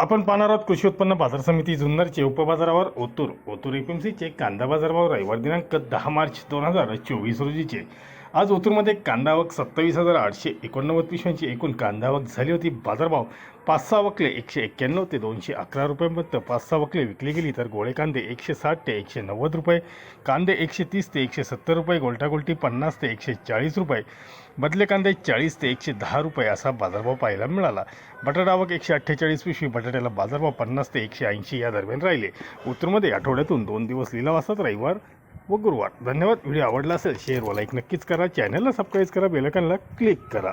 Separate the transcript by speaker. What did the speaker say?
Speaker 1: आपण पाहणार आहोत कृषी उत्पन्न बाजार समिती जुन्नरचे उपबाजारावर ओतूर. ओतूर एपीएमसीचे कांदा बाजारभाव रविवार दिनांक दहा मार्च दोन हजार चोवीस रोजीचे. आज ओतूरमध्ये कांदा आवक सत्तावीस हजार आठशे एकोणनव्वद पिशव्यांची एकूण कांदा आवक झाली होती. बाजारभाव पाच सहा वकले एकशे एक्क्याण्णव ते दोनशे अकरा रुपयांपर्यंत पाच सहा वकले विकली गेली तर गोळे कांदे एकशे साठ ते एकशे नव्वद रुपये कांदे एकशे तीस ते एकशे सत्तर रुपये गोलटागोलटी पन्नास ते एकशे चाळीस रुपये बदले कांदे चाळीस ते एकशे दहा रुपये असा बाजारभाव पाहायला मिळाला. बटाटावक एकशे अठ्ठेचाळीस पिशवी बटाट्याला बाजारभाव पन्नास ते एकशे ऐंशी या दरम्यान राहिले. उत्तरमध्ये आठवड्यातून दोन दिवस लिलाव असतात रविवार व गुरुवार. धन्यवाद. व्हिडिओ आवडला असेल शेअर व लाईक नक्कीच करा. चॅनलला सबस्क्राईब करा बेलकनला क्लिक करा.